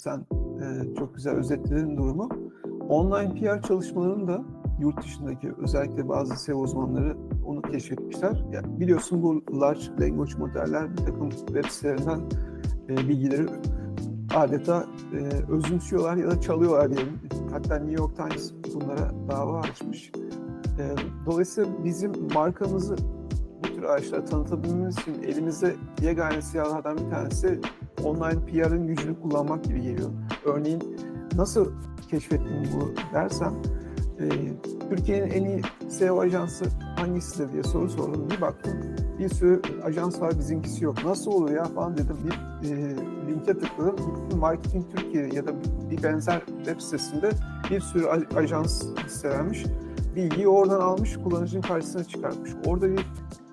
Sen e, çok güzel özetledin durumu. Online PR çalışmalarının da yurt dışındaki özellikle bazı SEO uzmanları onu keşfetmişler. Ya biliyorsun bu large language modeller bir takım web sitelerinden e, bilgileri adeta e, özümsüyorlar ya da çalıyorlar diyelim. Hatta New York Times bunlara dava açmış. E, dolayısıyla bizim markamızı bu tür araçlara tanıtabilmemiz için elimizde yegane silahlardan bir tanesi online PR'ın gücünü kullanmak gibi geliyor. Örneğin nasıl keşfettim bu dersem, e, Türkiye'nin en iyi SEO ajansı hangisidir diye soru sordum. Bir baktım bir sürü ajans var bizimkisi yok. Nasıl olur ya falan dedim. Bir e, linke tıkladım. Marketing Türkiye ya da bir benzer web sitesinde bir sürü aj- ajans listelenmiş. Bilgiyi oradan almış, kullanıcının karşısına çıkartmış. Orada bir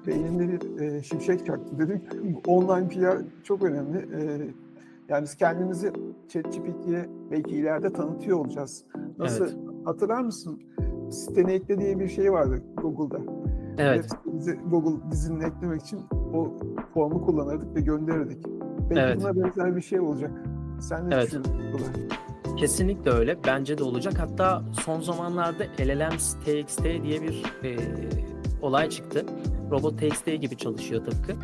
beynimde bir e, şimşek çaktı. Dedim online PR çok önemli. E, yani biz kendimizi ChatGPT'ye belki ileride tanıtıyor olacağız. Nasıl Evet. hatırlar mısın? Sitene ekle diye bir şey vardı Google'da. Evet. Sitemizi Google dizinine eklemek için o formu kullanırdık ve gönderirdik. Belki Evet. buna benzer bir şey olacak. Sen ne Evet. düşünüyorsun? Kesinlikle öyle. Bence de olacak. Hatta son zamanlarda LLMs TXT diye bir e, olay çıktı. Robot TXT gibi çalışıyor tıpkı.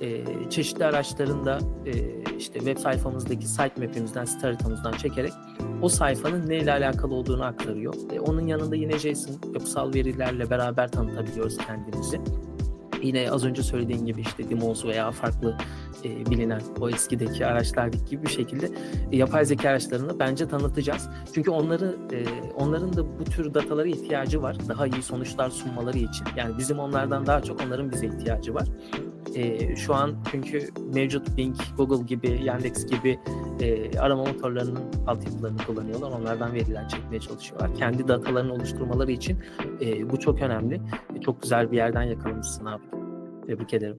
E, çeşitli araçlarında e, işte web sayfamızdaki sitemap'imizden, site haritamızdan çekerek o sayfanın neyle alakalı olduğunu aktarıyor. E, onun yanında yine JSON yapısal verilerle beraber tanıtabiliyoruz kendimizi. Yine az önce söylediğin gibi işte Dimos veya farklı e, bilinen o eskideki araçlardaki gibi bir şekilde e, yapay zeka araçlarını bence tanıtacağız. Çünkü onları e, onların da bu tür datalara ihtiyacı var. Daha iyi sonuçlar sunmaları için. Yani bizim onlardan daha çok onların bize ihtiyacı var. E, şu an çünkü mevcut Bing, Google gibi, Yandex gibi e, arama motorlarının altyapılarını kullanıyorlar. Onlardan veriler çekmeye çalışıyorlar. Kendi datalarını oluşturmaları için e, bu çok önemli. E, çok güzel bir yerden yakalamışsın abi. Tebrik ederim.